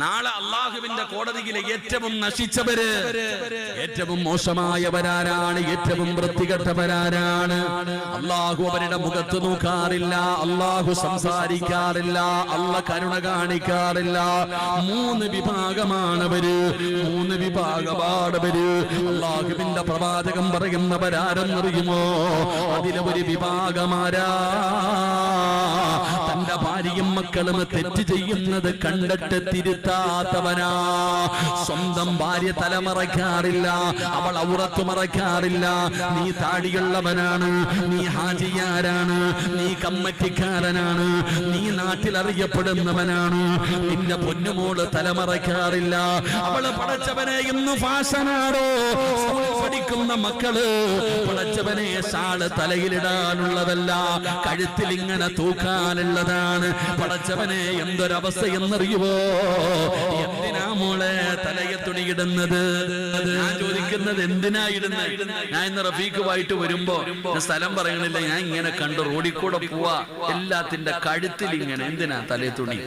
നാളെ അള്ളാഹുവിന്റെ കോടതിയിലെ ഏറ്റവും നശിച്ചവര് ഏറ്റവും മോശമായവരാരാണ് ഏറ്റവും വൃത്തികെട്ടവരാരാണ്. അള്ളാഹു അവരുടെ മുഖത്ത് നോക്കാറില്ല അള്ളാഹു സംസാരിക്കാറില്ല അല്ല കരുണ കാണിക്കാറില്ല. മൂന്ന് വിഭാഗമാണവര് മൂന്ന് വിഭാഗമാണവര്. അള്ളാഹുവിന്റെ പ്രവാചകം പറയുന്നവരാരെന്നറിയുമോ അതിലെ ഒരു വിഭാഗമാരാ തന്റെ ഭാര്യയും മക്കളും തെറ്റ് ചെയ്യുന്നത് കണ്ടിട്ട് തിരുത്താത്തവനാ. സ്വന്തം ഭാര്യ തലമറയ്ക്കാറില്ല അവൾ ഔറത്തു മറയ്ക്കാറില്ല. നീ താടിയുള്ളവനാണ് നീ ഹാജിയാരാണ് നീ കമ്മറ്റിക്കാരനാണ് നീ നാട്ടിൽ അറിയപ്പെടുന്നവനാണ് നിന്റെ പൊന്നുമോൾ തലമറയ്ക്കാറില്ല. അവൾ പടച്ചവനെ ഇന്ന് ഫാഷനാണോ പഠിക്കുന്ന മക്കൾ പടച്ചവനെ സാൾ തലയിലിടാനുള്ളതല്ല കഴുത്തിൽ ഇങ്ങനെ തൂക്കാനുള്ളതാണ്. പടച്ചവനെ എന്തൊരവസ്ഥ എന്നറിയുവോ? എന്തിനാ മോളെ തലയെ തുണിയിടുന്നത്? ഞാൻ ചോദിക്കുന്നത് എന്തിനാ ഇടുന്നത്? ഞാൻ ഇന്ന് റഫീഖുമായിട്ട് വരുമ്പോ സ്ഥലം പറയണില്ല ഞാൻ ഇങ്ങനെ കണ്ടു റോഡിൽ കൂടെ പോവാ. എല്ലാത്തിന്റെ കഴുത്തിൽ ഇങ്ങനെ എന്തിനാ തലയെ തുണി?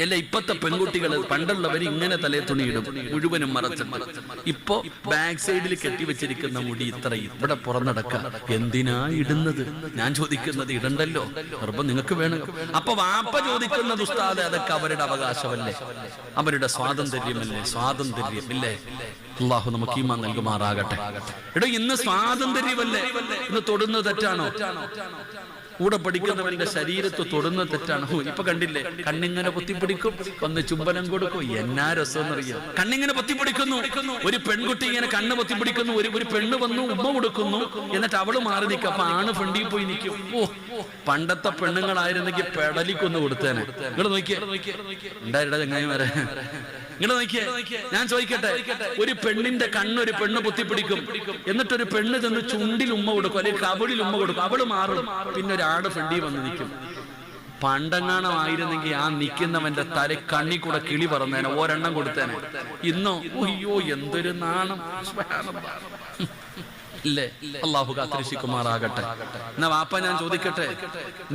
അല്ല ഇപ്പത്തെ പെൺകുട്ടികൾ പണ്ടുള്ളവർ ഇങ്ങനെ തലേ തുണിയിടും മുഴുവനും മറച്ചിട്ട്. ഇപ്പോ ബാക്ക് സൈഡിൽ കെട്ടിവെച്ചിരിക്കുന്ന മുടി ഇത്രയും ഇവിടെ പുറന്നടക്ക. എന്തിനാ ഇടുന്നത്? ഞാൻ ചോദിക്കുന്നത് ഇടണ്ടല്ലോ. നിർബന്ധം നിങ്ങൾക്ക് വേണം. അപ്പൊ വാപ്പ ചോദിക്കുന്നത് ഉസ്താദ് അതൊക്കെ അവരുടെ അവകാശമല്ലേ? അവരുടെ സ്വാതന്ത്ര്യമല്ലേ? സ്വാതന്ത്ര്യം ഇല്ലേ അള്ളാഹു നമുക്ക് ഈമാൻ നൽകുമാറാകട്ടെ. എടോ ഇന്ന് സ്വാതന്ത്ര്യമല്ലേ? ഇന്ന് തൊടുന്നത് തെറ്റാണോ? കൂടെ പഠിക്കുന്നവന്റെ ശരീരത്ത് തൊടുന്ന തെറ്റാണ്. ഹോ, ഇപ്പൊ കണ്ടില്ലേ? കണ്ണിങ്ങനെ പൊത്തിപ്പിടിക്കും. ഒന്ന് ചുംബനം കൊടുക്കും. എന്നാ രസം എന്നറിയാം കണ്ണിങ്ങനെ പൊത്തിപ്പിടിക്കുന്നു. ഒരു പെൺകുട്ടി ഇങ്ങനെ കണ്ണ് പൊത്തിപ്പിടിക്കുന്നു. ഒരു ഒരു പെണ്ണ് വന്നു ഉമ്മ കൊടുക്കുന്നു. എന്നിട്ട് അവൾ മാറി നിൽക്കും. അപ്പൊ ആണ് ഫ്രണ്ടിൽ പോയി നിൽക്കും. ഓ പണ്ടത്തെ പെണ്ണുങ്ങളായിരുന്നെങ്കിൽ പെടലിക്കൊന്ന് കൊടുത്തേനെ. നിങ്ങൾ നോക്കിയേ. ഉണ്ടായിട്ടാ ചങ്ങായി വരെ നിങ്ങൾ നോക്കിയേ ഞാൻ ചോദിക്കട്ടെ ഒരു പെണ്ണിന്റെ കണ്ണൊരു പെണ്ണ് പൊത്തിപ്പിടിക്കും. എന്നിട്ടൊരു പെണ്ണ് ചെന്ന് ചുണ്ടിൽ ഉമ്മ കൊടുക്കും അല്ലെങ്കിൽ കബളിൽ ഉമ്മ കൊടുക്കും അവൾ മാറും. പിന്നെ ഒരാട് ഫ്രണ്ടി വന്ന് നിൽക്കും. പണ്ടങ്ങാണമായിരുന്നെങ്കിൽ ആ നിൽക്കുന്നവന്റെ തല കണ്ണി കൂടെ കിളി പറന്നേനെ ഒരെണ്ണം കൊടുത്തേനെ. ഇന്നോ അയ്യോ എന്തൊരു നാണം. ഇല്ലേ? അള്ളാഹു കാത്തിരിശിക്കുമാറാകട്ടെ എന്നാ വാപ്പ ഞാൻ ചോദിക്കട്ടെ?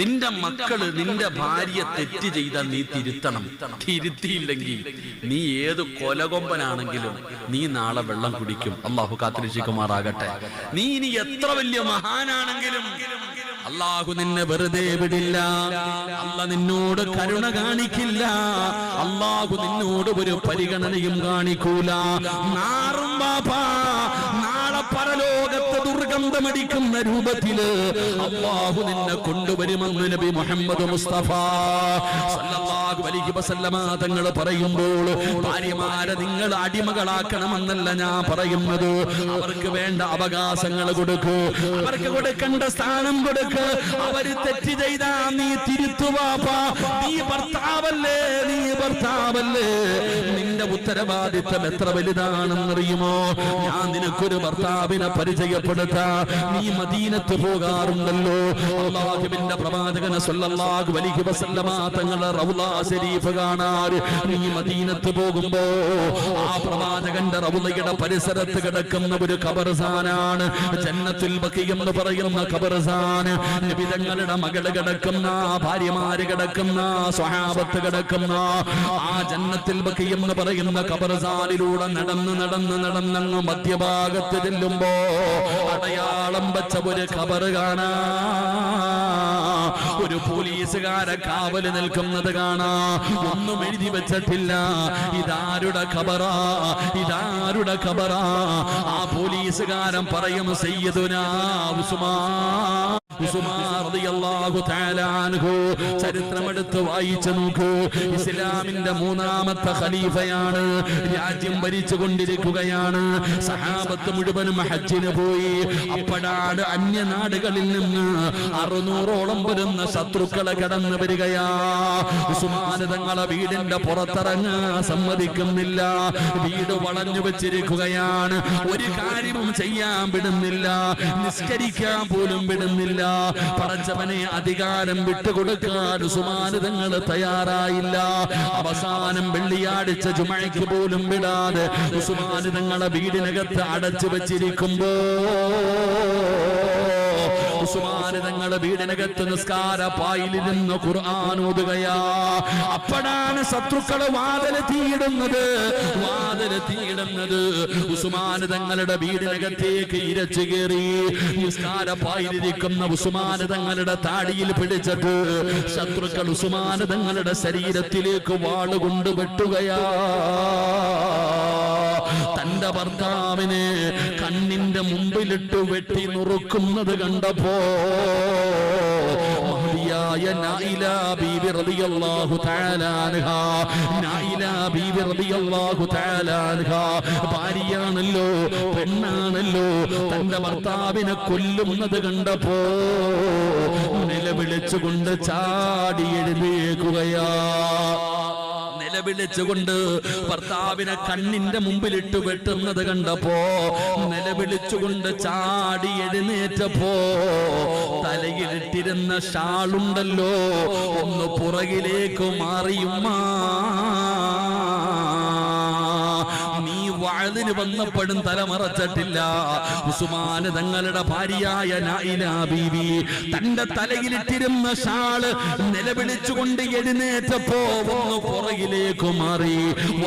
നിന്റെ മക്കൾ നിന്റെ ഭാര്യ തെറ്റ് ചെയ്താൽ നീ തിരുത്തണം. തിരുത്തിയില്ലെങ്കിൽ നീ ഏത് കൊലകൊമ്പനാണെങ്കിലും നീ നാളെ വെള്ളം കുടിക്കും. അള്ളാഹു കാത്തിരിശിക്കുമാറാകട്ടെ നീ ഇനി എത്ര വലിയ മഹാനാണെങ്കിലും അള്ളാഹു നിന്നെ വെറുതെ വിടില്ല. അല്ല നിന്നോട് കരുണ കാണിക്കില്ല. അള്ളാഹു നിന്നോട് ഒരു പരിഗണനയും കാണിക്കൂല. നാറും ബാപ്പാ ദുർഗന്ധമടിക്കുന്ന രൂപത്തിൽ അള്ളാഹു നിന്നെ കൊണ്ടുവരുമെന്ന് നബി മുഹമ്മദ് മുസ്തഫ തങ്ങൾ പറയുമ്പോൾ ഭാര്യമാരെ നിങ്ങൾ അടിമകളാക്കണമെന്നല്ല ഞാൻ പറയുന്നത്. അവർക്ക് വേണ്ട അവകാശങ്ങൾ കൊടുക്കൂ. അവർക്ക് കൊടുക്കേണ്ട സ്ഥാനം കൊടുക്ക്. അവർ തെറ്റ് ചെയ്താ നീ തിരുത്തുവാപ്പാ നീ ഭർത്താവല്ലേ? നീ ഭർത്താവല്ലേ? ഉത്തരവാദിത്തം എത്ര വലുതാണെന്നറിയുമോ? ഞാൻ നിനക്കൊരു ഭർത്താവിനെ പരിചയപ്പെടുത്താ. നീ മദീനത്ത് പോകാറുണ്ടല്ലോ. അള്ളാഹുവിന്റെ പ്രവാചകന സല്ലല്ലാഹു അലൈഹി വസല്ലമ തങ്ങളെ റൗള ശരീഫ് കാണാൻ നീ മദീനത്ത് പോകുമ്പോ ആ പ്രവാചകന്റെ റൗളയുടെ പരിസരത്ത് കിടക്കുന്ന ഒരു ഖബർസാനാണ്. ജന്നത്തുൽ ബഖി എന്ന് പറയുന്ന ഖബർസാൻ. നബിതങ്ങളുടെ മകൾ കിടക്കുന്ന ഭാര്യമാര് കിടക്കുന്ന സ്വഹാബത്ത് കിടക്കുന്ന ആ ജന്നത്തിൽ ബഖി എന്ന് പറയുന്ന ഖബർസാനിലൂടെ നടന്ന് നടന്ന് നടന്നങ്ങ് മധ്യഭാഗത്ത് ചെല്ലുമ്പോ അടയാളം വെച്ച ഒരു കബർ കാണാ. ഒരു പോലീസുകാരെ കാവൽ നിൽക്കുന്നത് കാണാ. ഒന്നും എഴുതി വെച്ചിട്ടില്ല. ഇതാരുടെ കബറാ ഇതാരുടെ കബറാ ആ പോലീസുകാരൻ പറയും സയ്യദുനാ ഉസ്മാൻ. ചരിത്രമെടുത്ത് വായിച്ചു നോക്കൂ. ഇസ്ലാമിന്റെ മൂന്നാമത്തെ ഖലീഫയാണ്. രാജ്യം ഭരിച്ചു കൊണ്ടിരിക്കുകയാണ് സഹാബത്ത് മുഴുവനും ഹജ്ജിന് പോയി. അപ്പോഴാണ് അന്യനാടുകളിൽ നിന്ന് അറുന്നൂറോളം വരുന്ന ശത്രുക്കളെ കടന്നു വരികയാ. ഉസ്മാൻ തങ്ങളെ വീടിന്റെ പുറത്തിറങ്ങാൻ സമ്മതിക്കുന്നില്ല. വീട് വളഞ്ഞു വെച്ചിരിക്കുകയാണ്. ഒരു കാര്യവും ചെയ്യാൻ വിടുന്നില്ല. നിസ്കരിക്കാൻ പോലും വിടുന്നില്ല. പടച്ചവനെ അധികാരം വിട്ടുകൊടുക്കാൻ സുമാനിതങ്ങൾ തയ്യാറായില്ല. അവസാനം വെള്ളിയാഴ്ച ജുമഴയ്ക്ക് പോലും വിടാതെ സുമാനിതങ്ങളെ വീടിനകത്ത് അടച്ചു വെച്ചിരിക്കുമ്പോ ഉസ്മാന് തങ്ങളുടെ വീടിനകത്ത് നിസ്കാര പായിലിരുന്ന് ഖുർആൻ ഓതുകയാ. അപ്പോഴാണ് ശത്രുക്കൾ വാതിൽ തീയിടുന്നത്. വാതിൽ തീയിടുന്നത്. ഉസ്മാന് തങ്ങളുടെ വീടിനകത്തേക്ക് ഇരച്ചു കയറി. നിസ്കാര പായിലിരിക്കുന്ന ഉസ്മാന് തങ്ങളുടെ താടിയിൽ പിടിച്ചിട്ട് ശത്രുക്കൾ ഉസ്മാന് തങ്ങളുടെ ശരീരത്തിലേക്ക് വാളുകൊണ്ട് വെട്ടുകയാ. തന്റെ ഭർത്താവിനെ കണ്ണിന്റെ മുമ്പിലിട്ട് വെട്ടി നുറുക്കുന്നത് കണ്ടപ്പോ മഹതിയായ ഭാര്യയാണല്ലോ പെണ്ണാണല്ലോ തന്റെ ഭർത്താവിനെ കൊല്ലുന്നത് കണ്ടപ്പോ നിലവിളിച്ചുകൊണ്ട് ചാടി എഴുന്നേക്കുകയാ നിലവിളിച്ചുകൊണ്ട് ഭർത്താവിനെ കണ്ണിന്റെ മുമ്പിലിട്ട് വെട്ടുന്നത് കണ്ടപ്പോ നിലവിളിച്ചുകൊണ്ട് ചാടി എഴുന്നേറ്റപ്പോ തലയിലിട്ടിരുന്ന ഷാളുണ്ടല്ലോ ഒന്ന് പുറകിലേക്ക് മാറിയുമ്മാ. വാഴതിന് വന്നപ്പോഴും തലമറച്ചിട്ടില്ല ഉസുമാന് തങ്ങളുടെ ഭാര്യയായ നായില ബീവി തന്റെ തലയിലിട്ടിരുന്ന ഷാൾ നിലവിളിച്ചുകൊണ്ട് എഴുന്നേറ്റപ്പോ ഒന്ന് പുറകിലേക്ക് മാറി.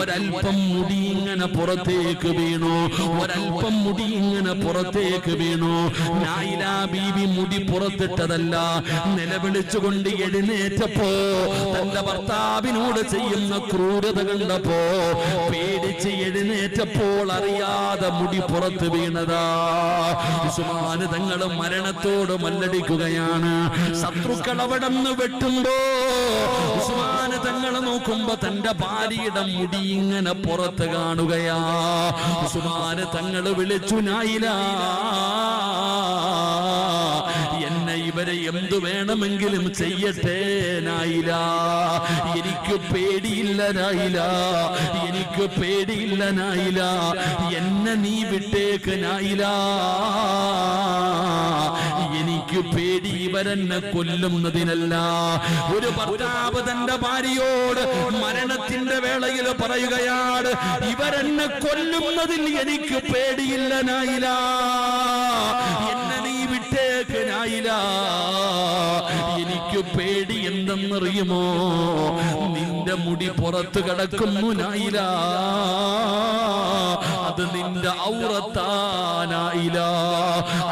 ഒരൽപ്പം മുടി ഇങ്ങനെ പുറത്തേക്ക് വീണു. ഒരൽപ്പം മുടി ഇങ്ങനെ പുറത്തേക്ക് വീണു. നായില ബീവി മുടി പുറത്തിട്ടതല്ല. നിലവിളിച്ചുകൊണ്ട് എഴുന്നേറ്റപ്പോ തന്റെ ഭർത്താവിനോട് ചെയ്യുന്ന ക്രൂരത കണ്ടപ്പോ പേടിച്ച് എഴുന്നേറ്റപ്പോൾ അറിയാതെ മുടി പുറത്ത് വീണതാ. ഉസ്മാന് തങ്ങൾ മരണത്തോട് മല്ലടിക്കുകയാണ്. ശത്രുക്കൾ അവിടെ നിന്ന് വെട്ടുമ്പോ ഉസ്മാന് തങ്ങൾ നോക്കുമ്പോ തന്റെ ഭാര്യയുടെ മുടി ഇങ്ങനെ പുറത്ത് കാണുകയാ. ഉസ്മാന് തങ്ങൾ വിളിച്ചു നായില. ഇവരെ എന്തു വേണമെങ്കിലും ചെയ്യട്ടെ നായില. എനിക്ക് പേടിയില്ല നായില. എനിക്ക് പേടിയില്ല നായില. എന്നെ നീ വിട്ടേക്ക് നായില. എനിക്ക് പേടി ഇവരെന്നെ കൊല്ലുന്നതിനല്ല. ഒരു ഭർത്താവ് തന്റെ ഭാര്യയോട് മരണത്തിന്റെ വേളയിൽ പറയുകയാണ് ഇവരെന്നെ കൊല്ലുന്നതിൽ എനിക്ക് പേടിയില്ല നായില. എനിക്ക് പേടി എന്തെന്നറിയുമോ? നിന്റെ മുടി പുറത്ത് കിടക്കുന്നു നായില. അത് നിന്റെ ഔറത്താനായില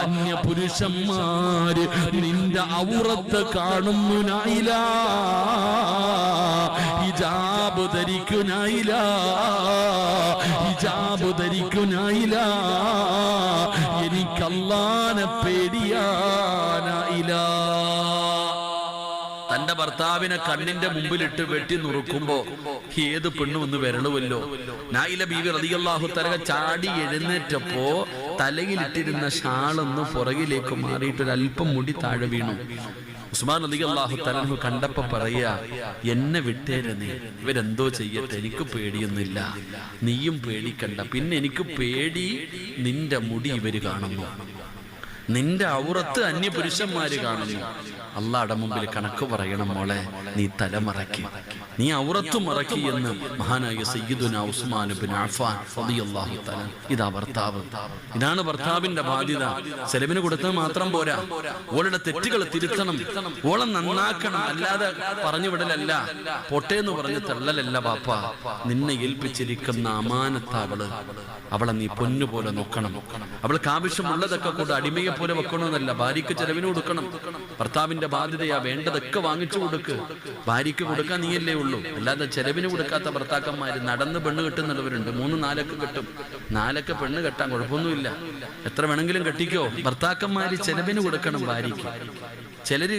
അന്യ പുരുഷന്മാര് നിന്റെ ഔറത്ത് കാണുന്നു നായില. ഹിജാബ് ധരിക്കുനായില്ല ഹിജാബ് ധരിക്കുനായില്ല എനിക്കല്ലാനെ പേടിയാനായില്ല ഭർത്താവിനെ കണ്ണിന്റെ മുമ്പിലിട്ട് വെട്ടി നുറുക്കുമ്പോ ഏത് പെണ്ണും ഒന്ന് വിരളുവല്ലോ. നായില ബീവി റതിയല്ലാഹു തരക ചാടി എഴുന്നേറ്റപ്പോ തലയിലിട്ടിരുന്ന ഷാളൊന്ന് പുറകിലേക്ക് മാറിയിട്ട് അല്പം മുടി താഴെ വീണു. ഉസ്മാൻ അലി അള്ളാഹു തലഹു കണ്ടപ്പോ പറയാ എന്നെ വിട്ടേരുന്നേ ഇവരെന്തോ ചെയ്യട്ടെ എനിക്ക് പേടിയൊന്നുമില്ല. നീയും പേടിക്കണ്ട. പിന്നെ എനിക്ക് പേടി നിന്റെ മുടി ഇവർ കാണുന്നു. നിന്റെ ഔറത്ത് അന്യപുരുഷന്മാര് കാണുന്നു. അള്ളാടെ മുമ്പിൽ കണക്ക് പറയണം മോളെ നീ തലമറക്കി. നീ ഔറത്ത് മറക്കി എന്ന് മഹാനായ സയ്യിദുന ഉസ്മാൻ റളിയല്ലാഹു ഇതാ ഭർത്താവ്. ഇതാണ് ഭർത്താവിന്റെ ബാധ്യത. സെലവിന് കൊടുത്താൽ മാത്രം പോരാ. ഓളുടെ തെറ്റുകൾ തിരുത്തണം. ഓളെ നന്നാക്കണം. അല്ലാതെ പറഞ്ഞു വിടലല്ല. പൊട്ടേന്ന് പറഞ്ഞ് തള്ളലല്ല ബാപ്പ. നിന്നെ ഏൽപ്പിച്ചിരിക്കുന്ന അമാനത്താവൾ അവളെ നീ പൊന്നുപോലെ നോക്കണം. അവൾക്ക് ആവശ്യമുള്ളതൊക്കെ കൊണ്ട് അടിമയെ പോലെ വെക്കണമെന്നല്ല. ഭാര്യയ്ക്ക് ചെലവിന് കൊടുക്കണം. ഭർത്താവിന്റെ ബാധ്യതയാ വേണ്ടതൊക്കെ വാങ്ങിച്ചു കൊടുക്ക്. ഭാര്യയ്ക്ക് കൊടുക്കാൻ നീയല്ലേ ഉള്ളൂ. അല്ലാതെ ചെലവിന് കൊടുക്കാത്ത ഭർത്താക്കന്മാര് നടന്ന് പെണ്ണ് കെട്ടുന്നുള്ളവരുണ്ട്. മൂന്ന് നാലൊക്കെ കെട്ടും. നാലൊക്കെ പെണ്ണ് കെട്ടാൻ കുഴപ്പമൊന്നുമില്ല. എത്ര വേണമെങ്കിലും കെട്ടിക്കോ. ഭർത്താക്കന്മാര് ചെലവിന് കൊടുക്കണം ഭാര്യയ്ക്ക്. ചിലര്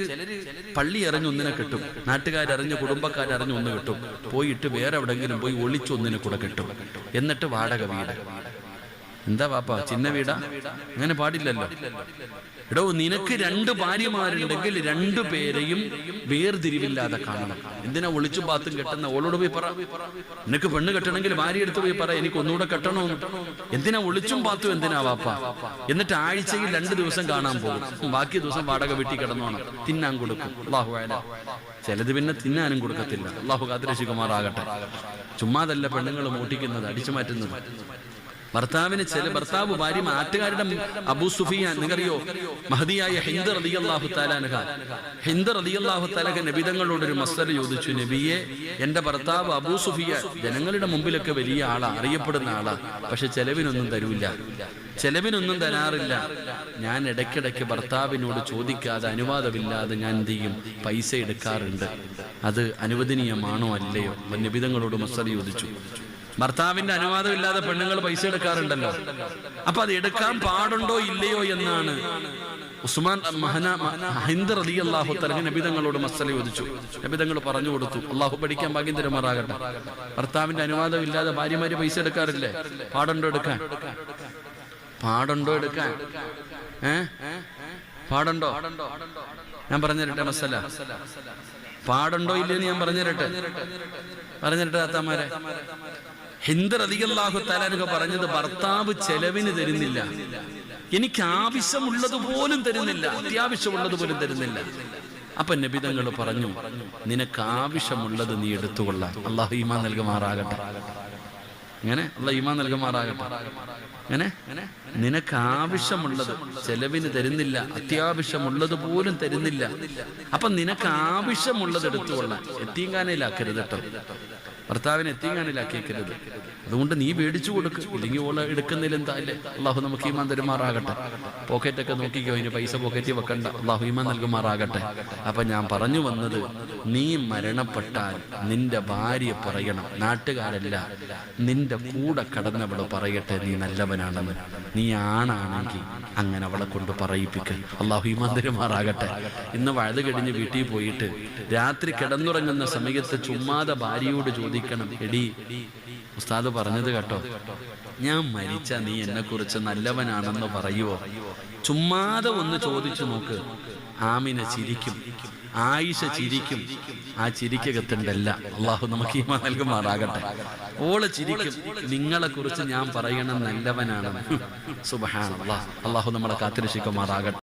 പള്ളി അറിഞ്ഞ് ഒന്നിനെ കിട്ടും. നാട്ടുകാരറിഞ്ഞ് കുടുംബക്കാരറിഞ്ഞ് ഒന്ന് കിട്ടും. പോയിട്ട് വേറെ എവിടെങ്കിലും പോയി ഒളിച്ചൊന്നിനെ കൂടെ കിട്ടും. എന്നിട്ട് വാടക വീട്. എന്താ പാപ്പ ചിന്ന വീടാ? അങ്ങനെ പാടില്ലല്ലോ. എടോ നിനക്ക് രണ്ട് ഭാര്യമാരുണ്ടെങ്കിൽ രണ്ടു പേരെയും വേർതിരിവില്ലാതെ കാണണം. എന്തിനാ ഒളിച്ചും പാത്തും കെട്ടുന്ന? ഓളോട് പോയി പറ. നിനക്ക് പെണ്ണ് കെട്ടണമെങ്കിൽ ഭാര്യ എടുത്ത് പോയി പറ. എനിക്ക് ഒന്നുകൂടെ കെട്ടണോ. എന്തിനാ ഒളിച്ചും പാത്തും എന്തിനാ വാപ്പ? എന്നിട്ട് ആഴ്ചയിൽ രണ്ട് ദിവസം കാണാൻ പോകും. ബാക്കി ദിവസം വാടക വീട്ടിൽ കിടന്നോണം തിന്നാൻ കൊടുക്കും. അള്ളാഹു ചിലത് പിന്നെ തിന്നാനും കൊടുക്കത്തില്ല. അള്ളാഹു കാത്തിരശികുമാറാകട്ടെ ചുമ്മാതല്ല പെണ്ണുങ്ങൾ മോട്ടിക്കുന്നത് അടിച്ചു മാറ്റുന്നത്. ഭർത്താവിന് ചില ഭർത്താവ് ഭാര്യ നാട്ടുകാരുടെ അബൂ സുഫിയാൻ നിങ്ങറിയോ മഹദിയായ ഹിന്ദർ അലി അള്ളാഹു താലാനഹ ഹിന്ദർ അലി അള്ളാഹു താലഹ നബിതങ്ങളോട് ഒരു ചോദിച്ചു നബിയെ എന്റെ ഭർത്താവ് അബൂ സുഫിയ ജനങ്ങളുടെ മുമ്പിലൊക്കെ വലിയ ആളാ അറിയപ്പെടുന്ന ആളാ പക്ഷെ ചെലവിനൊന്നും തരൂല്ല ചെലവിനൊന്നും തരാറില്ല. ഞാൻ ഇടയ്ക്കിടയ്ക്ക് ഭർത്താവിനോട് ചോദിക്കാതെ അനുവാദമില്ലാതെ ഞാൻ എന്ത് ചെയ്യും? പൈസ എടുക്കാറുണ്ട്. അത് അനുവദനീയമാണോ അല്ലയോ? നബിതങ്ങളോട് മസ്തല ചോദിച്ചു. ഭർത്താവിന്റെ അനുവാദം ഇല്ലാതെ പെണ്ണുങ്ങൾ പൈസ എടുക്കാറുണ്ടല്ലോ. അപ്പൊ അത് എടുക്കാൻ പാടുണ്ടോ ഇല്ലയോ എന്നാണ് ഉസ്മാൻ മഹന ഹിന്ദ് റലി അള്ളാഹു തലഹ് നബിതങ്ങളോട് മസല ചോദിച്ചു. നബിതങ്ങൾ പറഞ്ഞു കൊടുത്തു. അള്ളാഹു പഠിക്കാൻ ഭാഗ്യം തരുമാറാകട്ടെ. ഭർത്താവിന്റെ അനുവാദം ഇല്ലാതെ ഭാര്യമാര് പൈസ എടുക്കാറില്ലേ? പാടുണ്ടോ എടുക്കാൻ? പാടുണ്ടോ എടുക്കാൻ? ഏ? പാടുണ്ടോ? ഞാൻ പറഞ്ഞുതരട്ടെ മസല. പാടുണ്ടോ ഇല്ലെന്ന് ഞാൻ പറഞ്ഞുതരട്ടെ? പറഞ്ഞിരട്ടെ താത്താമാരെ. ഹിന്ദ റതിയല്ലാഹു തലാനുക പറഞ്ഞത് ഭർത്താവ് ചെലവിന് തരുന്നില്ല. എനിക്ക് ആവശ്യമുള്ളത് പോലും തരുന്നില്ല. അത്യാവശ്യമുള്ളത് പോലും തരുന്നില്ല. അപ്പൊ നബിതങ്ങൾ പറഞ്ഞു നിനക്ക് ആവശ്യമുള്ളത് നീ എടുത്തുകൊള്ളാം. അള്ളാഹു ഈമാൻ നൽകുമാറാകട്ടെ. ഇങ്ങനെ അല്ല ഈമാൻ നൽകുമാറാകട്ടെ. അങ്ങനെ നിനക്ക് ആവശ്യമുള്ളത് ചെലവിന് തരുന്നില്ല. അത്യാവശ്യമുള്ളത് പോലും തരുന്നില്ല. അപ്പൊ നിനക്ക് ആവശ്യമുള്ളത് എടുത്തുകൊള്ളാം. എത്തിയും കാനയിലാക്കരുത് കേട്ടോ ഭർത്താവിനെ എത്തിയങ്കാനയിലാക്കിയേക്കരുത് അതുകൊണ്ട് നീ മേടിച്ചു കൊടുക്കുക ഇല്ലെങ്കിൽ ഓളെ എടുക്കുന്നതിൽ എന്താ അല്ലേ? അള്ളാഹു നമുക്ക് ഈമാൻ തരുമാറാകട്ടെ. പോക്കറ്റൊക്കെ നോക്കിക്കോ അതിന് പൈസ പോക്കറ്റിൽ വെക്കണ്ട. അള്ളാഹു ഈമാൻ നൽകുമാറാകട്ടെ. അപ്പൊ ഞാൻ പറഞ്ഞു വന്നത് നീ മരണപ്പെട്ടാൽ നിന്റെ ഭാര്യ പറയണം. നാട്ടുകാരല്ല നിന്റെ കൂടെ കടന്നവൾ പറയട്ടെ നീ നല്ലവനാണെന്ന്. നീ ആണാണെങ്കിൽ അങ്ങനെ അവളെ കൊണ്ട് പറയിപ്പിക്ക. അള്ളാഹു ഈമാൻ തരുമാറാകട്ടെ. ഇന്ന് വഴുത് കഴിഞ്ഞ് വീട്ടിൽ പോയിട്ട് രാത്രി കിടന്നുറങ്ങുന്ന സമയത്ത് ചുമ്മാതെ ഭാര്യയോട് ചോദിക്കണം എടി ഉസ്താദ് പറഞ്ഞത് കേട്ടോ. ഞാൻ മരിച്ച നീ എന്നെ കുറിച്ച് നല്ലവനാണെന്ന് പറയുവോ? ചുമ്മാതെ ഒന്ന് ചോദിച്ചു നോക്ക്. ആമിന ചിരിക്കും. ആയിഷ ചിരിക്കും. ആ ചിരിക്കകത്തുണ്ടല്ല. അള്ളാഹു നമുക്ക് ഈ നൽകുമാറാകട്ടെ. ഓൾ ചിരിക്കും. നിങ്ങളെ കുറിച്ച് ഞാൻ പറയണം നല്ലവനാണെന്ന്. സുബഹാൻ അള്ളാഹ് നമ്മളെ കാത്തിരക്ഷിക്കുമാറാകട്ടെ.